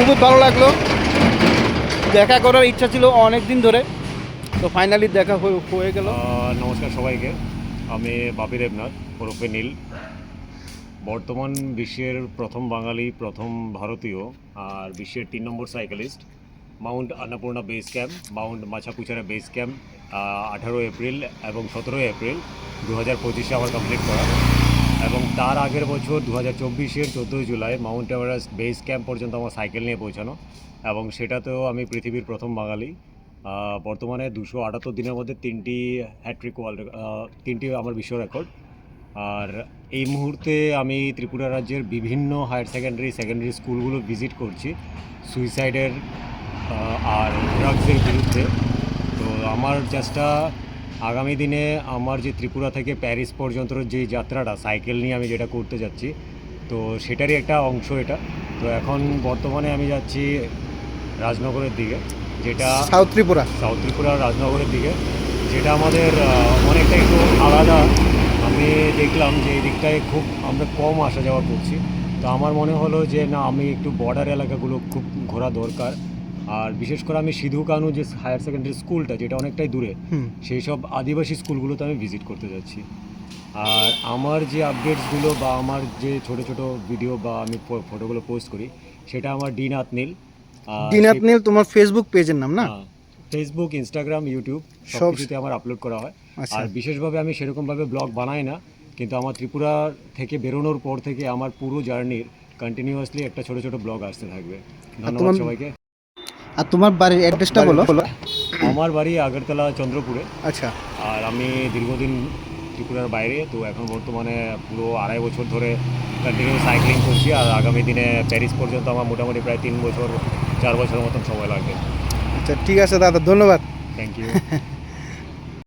খুবই ভালো লাগল। দেখা করার ইচ্ছা ছিল অনেক দিন ধরে। তো ফাইনালি দেখা হয়ে- গেল। নমস্কার সবাইকে। আমি বাপি দেবনাথ, ওরফে নীল। বর্তমান বিশ্বের প্রথম বাঙালি, প্রথম ভারতীয় আর বিশ্বের তিন নম্বর cyclist mount Annapurna base camp mount Machapuchare base camp আঠারো এপ্রিল এবং সতেরোই এপ্রিল দু হাজার পঁচিশে আমার কমপ্লিট করা। এবং তার আগের বছর দু হাজার চব্বিশের চোদ্দোই জুলাই মাউন্ট এভারেস্ট বেস ক্যাম্প পর্যন্ত আমার সাইকেল নিয়ে পৌঁছানো এবং সেটাতেও আমি পৃথিবীর প্রথম বাঙালি। বর্তমানে দুশো আটাত্তর দিনের মধ্যে তিনটি হ্যাট্রিক ওয়ার্ল্ড তিনটি আমার বিশ্ব রেকর্ড আর এই মুহূর্তে আমি ত্রিপুরা রাজ্যের বিভিন্ন হায়ার সেকেন্ডারি সেকেন্ডারি স্কুলগুলো ভিজিট করছি সুইসাইডের আর ড্রাগসের বিরুদ্ধে। তো আমার চেষ্টা আগামী দিনে আমার যে ত্রিপুরা থেকে প্যারিস পর্যন্ত যে যাত্রাটা সাইকেল নিয়ে আমি যেটা করতে যাচ্ছি তো সেটারই একটা অংশ এটা। তো এখন বর্তমানে আমি যাচ্ছি রাজনগরের দিকে যেটা সাউথ ত্রিপুরা। সাউথ ত্রিপুরা রাজনগরের দিকে যেটা আমাদের অনেকটা একটু আলাদা। আমি দেখলাম যে এই দিকটায় খুব আমরা কম আসা যাওয়া করছি। তো আমার মনে হলো যে না আমি একটু বর্ডার এলাকাগুলো খুব ঘোরা দরকার। আর বিশেষ করে আমি সিধু কানু যে হায়ার সেকেন্ডারি স্কুলটা যেটা অনেকটাই দূরে সেই সব আদিবাসী স্কুলগুলোতে আমি ভিজিট করতে যাচ্ছি। আর আমার যে আপডেটসগুলো বা আমার যে ছোট ছোট ভিডিও বা আমি ফটোগুলো পোস্ট করি সেটা আমার ডিনাথ নীল। আহ, দিনাত সেই- নীল তোমার ফেসবুক পেজের নাম না? ফেসবুক ইনস্টাগ্রাম ইউটিউব সব সব- কিছুতে আমার আপলোড করা হয়। আচ্ছা। আর বিশেষভাবে আমি সেরকমভাবে ব্লগ বানাই না কিন্তু আমার ত্রিপুরা থেকে বেরোনোর পর থেকে আমার পুরো জার্নির কন্টিনিউয়াসলি একটা ছোট ছোট ব্লগ আসতে থাকবে। ধন্যবাদ সবাইকে। আর তোমার বাড়ির অ্যাড্রেসটা বলো। আমার বাড়ি আগরতলা চন্দ্রপুরে। আচ্ছা। আর আমি দীর্ঘদিন ত্রিপুরার বাইরে তো এখন বর্তমানে পুরো আড়াই বছর ধরে কন্টিনিউ সাইক্লিং করছি আর আগামী দিনে প্যারিস পর্যন্ত আমার মোটামুটি প্রায় তিন বছর চার বছরের মতন সময় লাগবে। আচ্ছা ঠিক আছে দাদা ধন্যবাদ। Thank you